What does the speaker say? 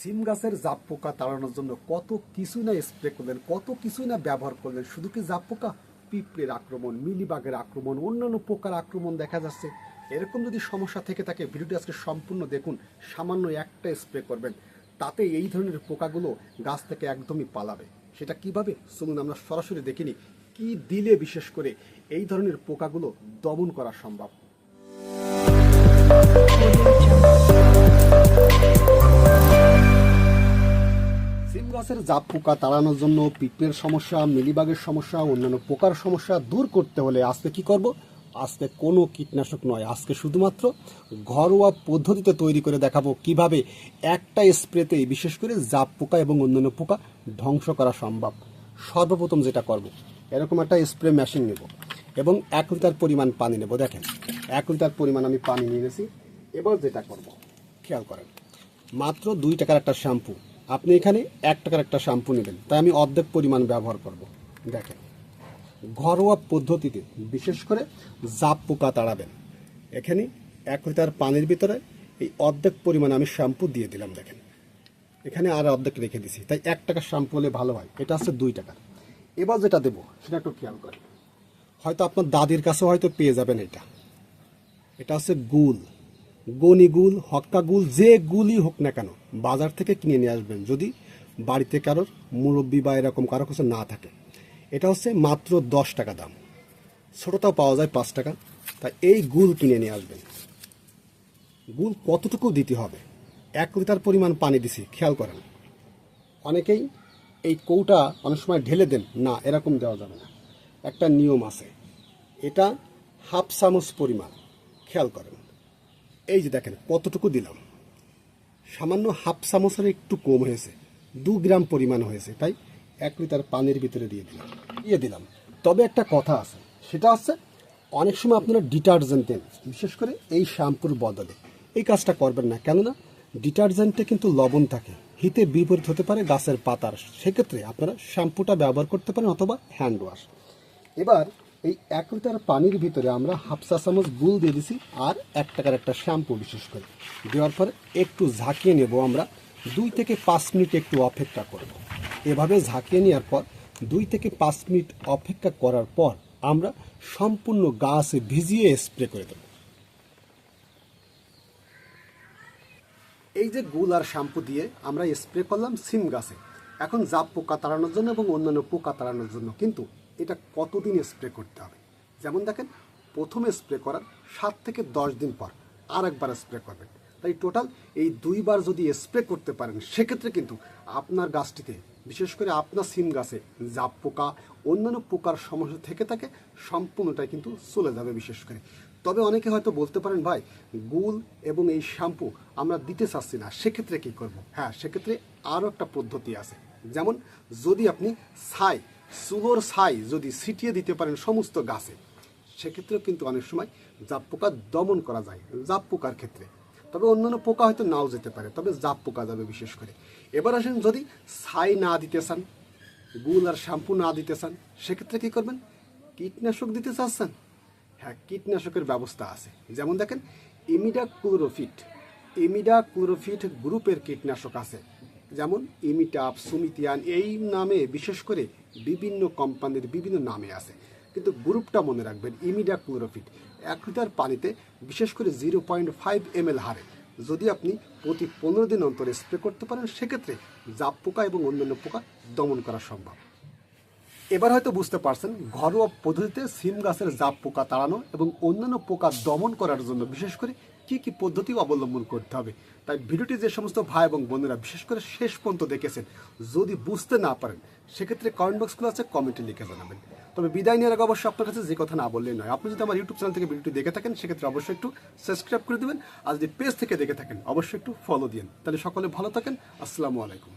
সিম গাছের জাপ পোকা তাড়ানোর জন্য কত কিছুই না স্প্রে করলেন, কত কিছুই না ব্যবহার করলেন। শুধু কি জাপ পোকা? পিঁপড়ের আক্রমণ, মিলিবাগের আক্রমণ, অন্যান্য পোকার আক্রমণ দেখা যাচ্ছে। এরকম যদি সমস্যা থেকে থাকে, ভিডিওটি আজকে সম্পূর্ণ দেখুন, সামান্য একটা স্প্রে করবেন। তাতে এই ধরনের পোকাগুলো গাছ থেকে একদমই পালাবে। সেটা কীভাবে? চলুন আমরা সরাসরি দেখিনি। কি দিলে বিশেষ করে এই ধরনের পোকাগুলো দমন করা সম্ভব? গাছের জাপ পোকা তাড়ানোর জন্য পিঁপড়ের সমস্যা, মিলিবাগের সমস্যা, অন্যান্য পোকার সমস্যা দূর করতে হলে আজকে কি করব? আজকে কোনো কীটনাশক নয়, আজকে শুধুমাত্র ঘরোয়া পদ্ধতিতে তৈরি করে দেখাবো কীভাবে একটা স্প্রেতেই, বিশেষ করে জাপ পোকা এবং অন্যান্য পোকা, ধ্বংস করা সম্ভব। সর্বপ্রথম যেটা করব, এরকম একটা স্প্রে মেশিন নেব এবং এক লিটার পরিমাণ পানি নেব। দেখেন, এক লিটার পরিমাণ আমি পানি নিয়ে নিয়েছি, এবার যেটা করব, খেয়াল করেন, মাত্র দুই টাকার একটা শ্যাম্পু। আপনি এখানে এক টাকার একটা শ্যাম্পু নেবেন। তাই আমি অর্ধেক পরিমাণ ব্যবহার করব। দেখেন, ঘরোয়া পদ্ধতিতে বিশেষ করে জাপ পোকা তাড়াবেন। এখানে এক লিটার পানির ভিতরে এই অর্ধেক পরিমাণ আমি শ্যাম্পু দিয়ে দিলাম, দেখেন। এখানে আর অর্ধেক রেখে দিছি, তাই এক টাকার শ্যাম্পু হলে ভালো হয়। এটা হচ্ছে দুই টাকার এবার যেটা দেবো, সেটা একটু খেয়াল করেন। হয়তো আপনার দাদির কাছেও হয়তো পেয়ে যাবেন এটা। এটা হচ্ছে গুল গনি গুল হক্কা গুল যে গুলই হোক না কেন, বাজার থেকে কিনে নিয়ে আসবেন যদি বাড়িতে কারোর মুরব্বি বা এরকম কারও কিছু না থাকে। এটা হচ্ছে মাত্র দশ টাকা দাম। ছোটোটাও পাওয়া যায় পাঁচ টাকা। তাই এই গুল কিনে নিয়ে আসবেন। গুল কতটুকু দিতে হবে? এক লিটার পরিমাণ পানি দিছি, খেয়াল করেন। অনেকেই এই কৌটা অনেক সময় ঢেলে দেন, না, এরকম দেওয়া যাবে না। একটা নিয়ম আছে। এটা হাফ চামচ পরিমাণ, খেয়াল করেন। এই যে দেখেন, কতটুকু দিলাম? সামান্য হাফ চামচের একটু কম হয়েছে, দু গ্রাম পরিমাণ হয়েছে, তাই এক লিটার পানির ভিতরে দিয়ে দিলাম দিয়ে দিলাম। তবে একটা কথা আছে, সেটা হচ্ছে অনেক সময় আপনারা ডিটারজেন্ট দেন বিশেষ করে এই শ্যাম্পুর বদলে, এই কাজটা করবেন না। কেননা ডিটারজেন্টে কিন্তু লবণ থাকে, হিতে বিপরীত হতে পারে গাছের পাতার। সেক্ষেত্রে আপনারা শ্যাম্পুটা ব্যবহার করতে পারেন অথবা হ্যান্ড ওয়াশ। এবার এই এক লিটার পানির ভিতরে আমরা হাফ চা চামচ গুল দিয়ে দিছি আর এক টাকার একটা শ্যাম্পু বিশেষ করে। দেওয়ার পর একটু ঝাঁকিয়ে নেব আমরা, দুই থেকে পাঁচ মিনিট একটু অপেক্ষা করব। এভাবে ঝাঁকিয়ে নেওয়ার পর, দুই থেকে পাঁচ মিনিট অপেক্ষা করার পর আমরা সম্পূর্ণ গাছে ভিজিয়ে স্প্রে করে দেব। এই যে গুল আর শ্যাম্পু দিয়ে আমরা স্প্রে করলাম সিম গাছে। এখন জাপ পোকা তাড়ানোর জন্য এবং অন্যান্য পোকা তাড়ানোর জন্য কিন্তু এটা কতদিন স্প্রে করতে হবে? যেমন দেখেন, প্রথমে স্প্রে করার সাত থেকে দশ দিন পর আর একবার স্প্রে করবেন। তাই টোটাল এই দুইবার যদি স্প্রে করতে পারেন, সেক্ষেত্রে কিন্তু আপনার গাছটিতে, বিশেষ করে আপনার সিম গাছে জাপ পোকা, অন্যান্য পোকার সমস্যা থেকে থাকে, সম্পূর্ণটাই কিন্তু চলে যাবে বিশেষ করে। তবে অনেকে হয়তো বলতে পারেন, ভাই, গুল এবং এই শ্যাম্পু আমরা দিতে চাচ্ছি না, সেক্ষেত্রে কী করব? হ্যাঁ সেক্ষেত্রে আরও একটা পদ্ধতি আছে। যেমন, যদি আপনি ছাই চুলোর ছাই যদি ছিটিয়ে দিতে পারেন সমস্ত গাছে, সেক্ষেত্রেও কিন্তু অনেক সময় জাপ পোকা দমন করা যায়, জাপ পোকার ক্ষেত্রে। তবে অন্যান্য পোকা হয়তো নাও যেতে পারে, তবে জাপ পোকা যাবে বিশেষ করে। এবার আসেন যদি ছাই না দিতে চান গুল আর শ্যাম্পু না দিতে চান, সেক্ষেত্রে কী করবেন? কীটনাশক দিতে চাচ্ছেন? হ্যাঁ কীটনাশকের ব্যবস্থা আছে। যেমন দেখেন ইমিডা ক্লোরোফিট ইমিডা ক্লোরোফিট গ্রুপের কীটনাশক আছে। যেমন ইমিটাপ সুমিতিয়ান, এই নামে বিশেষ করে বিভিন্ন কোম্পানির বিভিন্ন নামে আছে। কিন্তু গ্রুপটা মনে রাখবেন, ইমিডা ক্লোরোফিট। এক লিটার পানিতে বিশেষ করে zero point five M L হারে। যদি আপনি প্রতি পনেরো দিন অন্তরে স্প্রে করতে পারেন, সেক্ষেত্রে জাপ পোকা এবং অন্যান্য পোকা দমন করা সম্ভব। এবার হয়তো বুঝতে পারছেন, ঘরোয়া পদ্ধতিতে সিম গাছের জাপ পোকা তাড়ানো এবং অন্যান্য পোকা দমন করার জন্য বিশেষ করে কি কি পদ্ধতি অবলম্বন করতে হবে। তাই ভিডিওটি যে সমস্ত ভাই এবং বোনেরা বিশেষ করে শেষ পর্যন্ত দেখেছেন, যদি বুঝতে না পারেন, সেক্ষেত্রে কমেন্ট বক্সগুলো আছে কমেন্টে লিখে জানাবেন। তবে বিদায় নেওয়ার আগে অবশ্যই আপনার কাছে যে কথা না বললেই নয়, আপনি যদি আমার ইউটিউব চ্যানেল থেকে ভিডিওটি দেখে থাকেন, সেক্ষেত্রে অবশ্যই একটু সাবস্ক্রাইব করে দেবেন, আর যদি পেজ থেকে দেখে থাকেন, অবশ্যই একটু ফলো দিন তাহলে সকলে ভালো থাকেন, আসসালামু আলাইকুম।